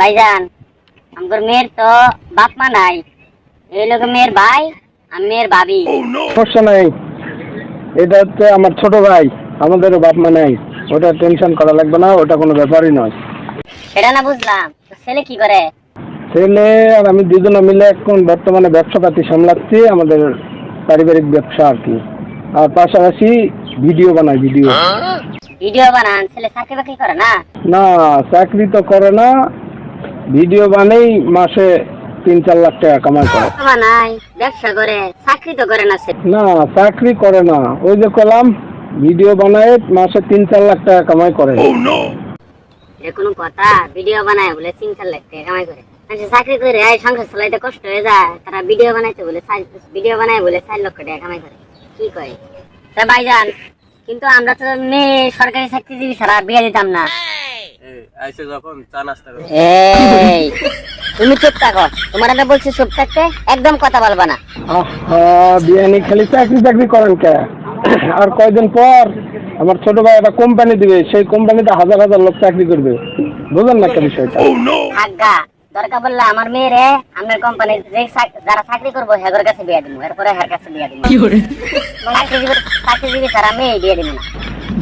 ভাইজান আমার মেয়ের তো বাপ মা নাই। এই লোক মেয়ের ভাই আর মেয়ের ভাবি। সমস্যা নাই। এটা হচ্ছে আমার ছোট ভাই আমাদেরও বাপ মা নেই। ওটা টেনশন করা লাগবে না ওটা কোনো ব্যাপারই নয়। সেটা না বুঝলাম ছেলে কি করে? ছেলে আর আমি দুজনে মিলে এখন বর্তমানে ব্যবসাপাতি সামলাচ্ছি আমাদের পারিবারিক ব্যবসা আর কি। আর পাশাপাশি ভিডিও বানাই ভিডিও। ভিডিও বানান ছেলে চাকরি বাকরি করে না? না চাকরি তো করে না ভিডিও বানেই মাসে তিন চার লাখ টাকা কামাই করে। বানাই ব্যবসা করে চাকরি তো করে না না চাকরি করে না। ওই যে কলাম ভিডিও বানায় মাসে তিন চার লাখ টাকা কামাই করে। এটা কোনো কথা ভিডিও বানায় বলে তিন চার লাখ টাকা কামাই করে। চাকরি করে এই সংসার চালাইতে কষ্ট হয়ে যায় তারা ভিডিও বানাইতে বলে ভিডিও বানায় বলে চার লক্ষ টাকা কামাই করে। কি করে তা ভাইজান কিন্তু আমরা তো মেয়ে সরকারি চাকরিজীবী ছাড়া বিয়ে দিতাম না। আইসে যখন চা নাস্তা করে এই তুমি চুপ থাকো। তোমার আমি বলছি চুপ থাকতে একদম কথা বলবা না। বিয়ানি খালি চাকরি চাকরি করেন কে? আর কয়দিন পর আমার ছোট ভাই একটা কোম্পানি দিবে সেই কোম্পানিতে হাজার হাজার লোক চাকরি করবে। বুঝলেন না একটা বিষয়টা? আজ্ঞা দরকার বললে আমার মেয়েরে আমার কোম্পানির যে যারা চাকরি করব হেগর কাছে বিয়ে দিব এরপরে হের কাছে বিয়ে দিব চাকরিজীবী চাকরিজীবী মেয়ে বিয়ে দিব না।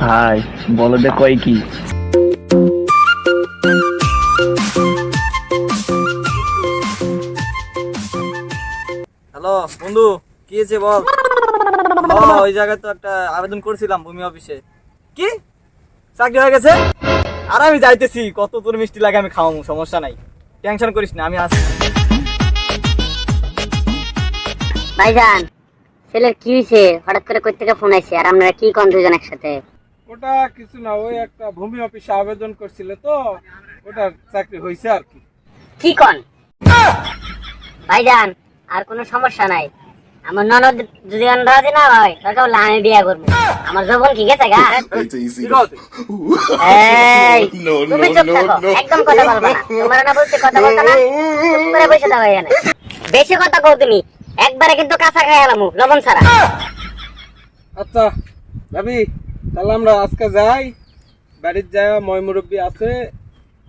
ভাই বলো দে কয় কি। বন্ধু কি হয়েছে বল? ওই জায়গায় তো একটা আবেদন করছিলাম ভূমি অফিসে। কি? চাকরি হয়ে গেছে? আর আমি যাইতেছি কত তোর মিষ্টি লাগে আমি খাওয়াবো সমস্যা নাই। টেনশন করিস না আমি আসছি। ভাইজান ছেলের কি হয়েছে? হঠাৎ করে কই থেকে ফোন আইছে? আর আপনারা কি কোন দুজন একসাথে? ওটা কিছু না ওই একটা ভূমি অফিসে আবেদন করছিল তো ওটার চাকরি হয়েছে আর কি। কি কোন? ভাইজান আর কোনো সমস্যা নাই। আমার ননদ যদি রাজি না হয় দরকার হলে আমি বিয়ে করব। আমার যখন কি গেছে গা? তুমি চুপ থাকো একদম কথা বলবা না। তোমার না বলছে কথা বলতো না চুপ করে বসে দাও এখানে। বেশি কথা কও তুমি একবারে কিন্তু কাঁচা খাই এলাম লবণ ছাড়া। আচ্ছা ভাবি তাহলে আমরা আজকে যাই। বাড়ির যায় ময় মুরব্বী আছে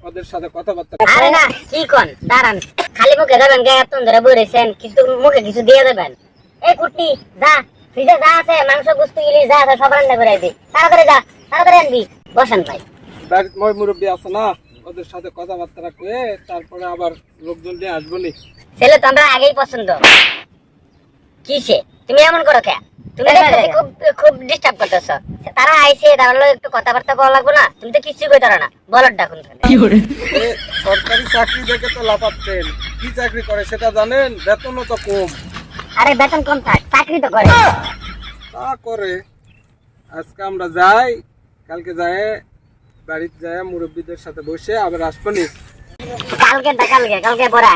ওদের সাথে কথাবার্তা আরে না কি কোন? দাঁড়ান। খালি মুখে দেবেন গায়ে এত ধরে কিছু মুখে কিছু দিয়ে দেবেন। এই কুটি যা ফ্রিজে যা আছে মাংস গুস্তি ইলিশ যা আছে সব রান্না করে দিই তাড়াতাড়ি যা তাড়াতাড়ি আনবি। বসেন ভাই। বাড়ির ময় মুরব্বী আছে না ওদের সাথে কথাবার্তা কয়ে তারপরে আবার লোকজন নিয়ে আসব নি। ছেলে তো আমরা আগেই পছন্দ। কিসে? তুমি এমন করো কে তুমি খুব খুব ডিস্টার্ব করতেছো। তারা আইছে তাহলে একটু কথাবার্তা বলা লাগবে না? তুমি তো কিছুই কইতে না। বলর ডাকুন এ, সরকারি চাকরি দেখে তো লাফাচ্ছেন। কি চাকরি করে সেটা জানেন? বেতনও তো কম। আরে বেতন কম থাক চাকরি তো করে। তা করে। আজকে আমরা যাই কালকে যায় বাড়িতে যায় মুরব্বীদের সাথে বসে আবার আসব নি। কালকে কালকে কালকে পরে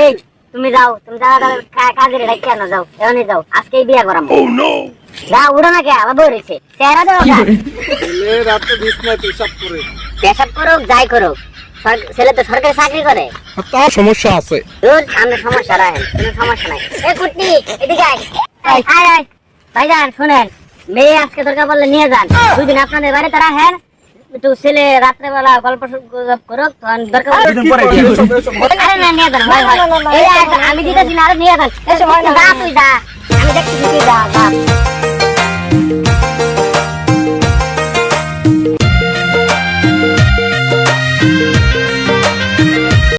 এই তুমি যাও তুমি যাও তাহলে কাজের এটা কেন যাও এমনি যাও আজকেই বিয়ে করাম। যাও উড়ো না কে আবার বলেছে চেহারা দেবো ছেলে রাতে বিছনায় পেশাব করে। পেশাব করুক যাই করুক। ছেলে তো সরকারি চাকরি করে। তা সমস্যা আছে। সামনে সমস্যা রাখেন কোনো সমস্যা নাই। এ কুটনি এদিকে আয়। আয় আয় ভাইজান শুনেন মেয়ে আজকে দরকার বললে নিয়ে যান। দুই দিন আপনাদের বাড়িতে রাখেন একটু ছেলে রাত্রেবেলা গল্প গুজব করুক তখন দরকার আরে না নিয়ে ভাই ভাই আমি দিতেছি না আরে নিয়ে যা তুই যা। আমি দেখছি তুই যা যা।